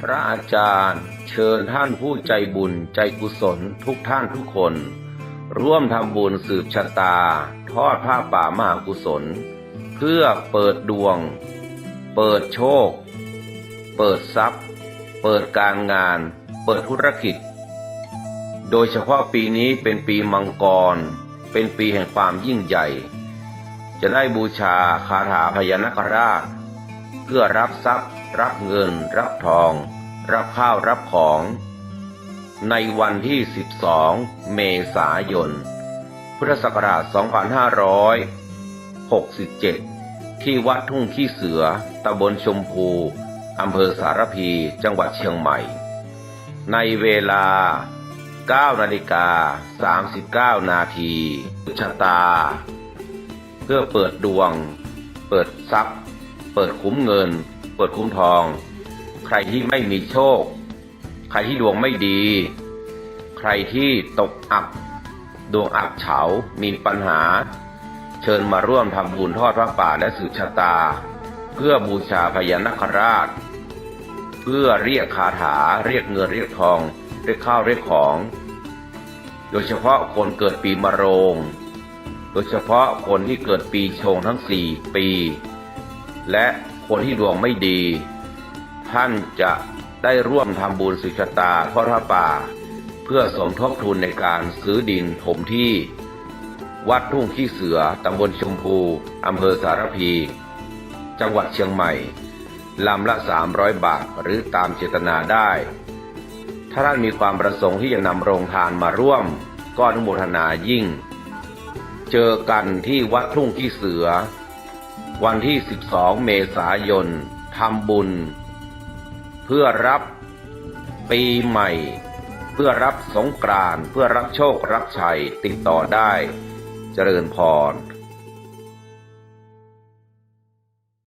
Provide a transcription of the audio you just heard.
พระอาจารย์เชิญท่านผู้ใจบุญใจกุศลทุกท่านทุกคน ร่วมทำบุญสืบชะตา ทอดผ้าป่ามหากุศล เพื่อเปิดดวง เปิดโชค เปิดทรัพย์ เปิดการงาน เปิดธุรกิจ โดยเฉพาะปีนี้เป็นปีมังกร เป็นปีแห่งความยิ่งใหญ่ จะได้บูชาคาถาพญานาคราช เพื่อรับทรัพย์ รับเงิน รับทอง รับข้าวรับของ ในวันที่ 12 เมษายน พุทธศักราช 2567 ที่วัดทุ่งขี้เสือ ตำบลชมพู อำเภอสารพี จังหวัดเชียงใหม่ ในเวลา9นาฬิกา39 นาทีชะตา เพื่อเปิดดวง เปิดทรัพย์ เปิดคุ้มเงิน ปิดคุ้มทอง ใครที่ไม่มีโชค ใครที่ดวงไม่ดี ใครที่ตกอับ ดวงอับเฉา มีปัญหา เชิญมาร่วมทำบุญทอดพระป่าและสืบชะตา เพื่อบูชาพญานาคราช เพื่อเรียกคาถา เรียกเงินเรียกทอง เรียกข้าวเรียกของ โดยเฉพาะคนเกิดปีมะโรง โดยเฉพาะคนที่เกิดปีชงทั้งสี่ปี และ คนที่ดวงไม่ดี ท่านจะได้ร่วมทำบุญสืบชตาทอดพระป่า เพื่อสมทบทุนในการซื้อดินถมที่ วัดทุ่งขี้เสือตำบลชมพูอำเภอสารพี จังหวัดเชียงใหม่ลำละ 300 บาทหรือตามเจตนาได้ ถ้าท่านมีความประสงค์ที่จะนำโรงทานมาร่วม ก็อนุโมทนายิ่ง เจอกันที่วัดทุ่งขี้เสือ วันที่ 12 เมษายนทำบุญ เพื่อรับปีใหม่ เพื่อรับสงกรานต์เพื่อรับโชครับชัยติดต่อได้ เจริญพร